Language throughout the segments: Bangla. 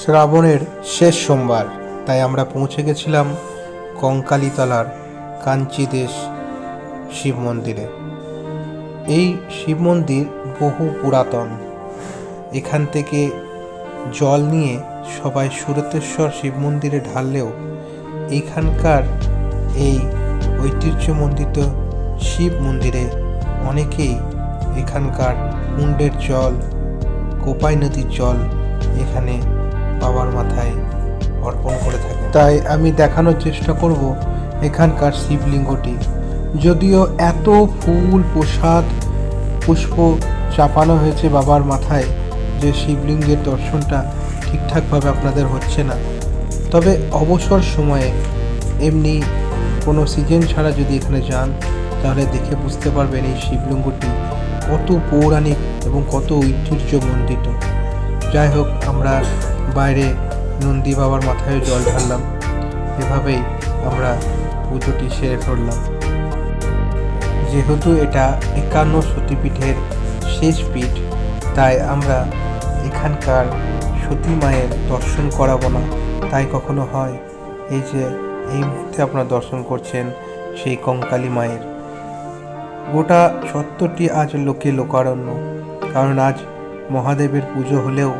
শ্রাবণের শেষ সোমবার, তাই আমরা পৌঁছে গেছিলাম কঙ্কালীতলার কাঞ্চিদেশ শিব মন্দিরে। এই শিব মন্দির বহু পুরাতন। এখান থেকে জল নিয়ে সবাই সুরতেশ্বর শিব মন্দিরে ঢাললেও এখানকার এই ঐতিহ্যমণ্ডিত শিব মন্দিরে অনেকেই এখানকার কুণ্ডের জল, কোপাই নদীর জল এখানে বাবার মাথায় অর্পণ করে থাকে। তাই আমি দেখানোর চেষ্টা করব এখানকার শিবলিঙ্গটি। যদিও এত ফুল, প্রসাদ, পুষ্প চাপানো হয়েছে বাবার মাথায় যে শিবলিঙ্গের দর্শনটা ঠিকঠাকভাবে আপনাদের হচ্ছে না। তবে অবসর সময়ে এমনি কোনো সিজন ছাড়া যদি এখানে যান, তাহলে দেখে বুঝতে পারবেন এই শিবলিঙ্গটি কত পৌরাণিক এবং কত ঐতিহ্য ঐতিহ্যমণ্ডিত। যাই হোক, আমরা বাইরে নন্দী বাবার মাথায় জল ঢাললাম। এভাবেই আমরা পুজোটি সেরে ফেললাম। যেহেতু এটা একান্ন সতীপীঠের শেষ পীঠ, তাই আমরা এখানকার সতী মায়ের দর্শন করাবো না। তাই কখনো হয়, এই যে এই মুহূর্তে আপনারা দর্শন করছেন সেই কঙ্কালী মায়ের। গোটা সত্তরটি আজ লোকে লোকারণ্য, কারণ আজ মহাদেবের পুজো হলেও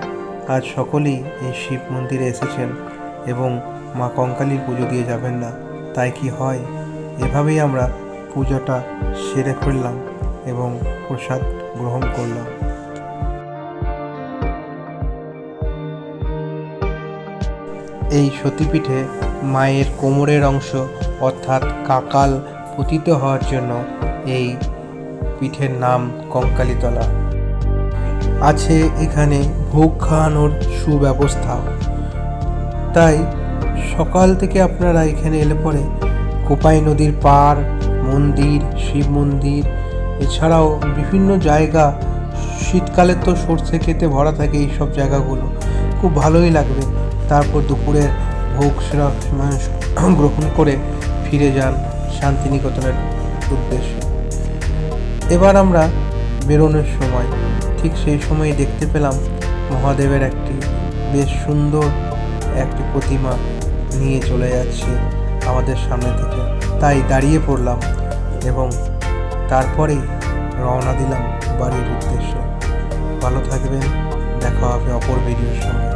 আজ সকলেই এই শিব মন্দিরে এসেছেন এবং মা কঙ্কালীর পুজো দিয়ে যাবেন না। তাই কি হয়? এভাবেই আমরা পুজোটা সেরে ফেললাম এবং প্রসাদ গ্রহণ করলাম। এই সতীপীঠে মায়ের কোমরের অংশ অর্থাৎ কাকাল পতিত হওয়ার জন্য এই পিঠের নাম কঙ্কালীতলা। আছে এখানে ভোগ খাওয়ানোর সুব্যবস্থা। তাই সকাল থেকে আপনারা এখানে এলে পরে কোপাই নদীর পার মন্দির, শিব মন্দির, এছাড়াও বিভিন্ন জায়গা, শীতকালে তো সর্ষে খেতে ভরা থাকে এই সব জায়গাগুলো। খুব ভালোই লাগবে। তারপর দুপুরে ভোগ সেরা গ্রহণ করে ফিরে যান শান্তিনিকেতনের উদ্দেশ্যে। এবার আমরা বেরোনোর সময়। ঠিক সেই সময় দেখতে পেলাম মহাদেবের একটি বেশ সুন্দর একটি প্রতিমা নিয়ে চলে যাচ্ছে আমাদের সামনে থেকে। তাই দাঁড়িয়ে পড়লাম এবং তারপরেই রওনা দিলাম বাড়ির উদ্দেশ্যে। ভালো থাকবেন, দেখা হবে অপর ভিডিওর সঙ্গে।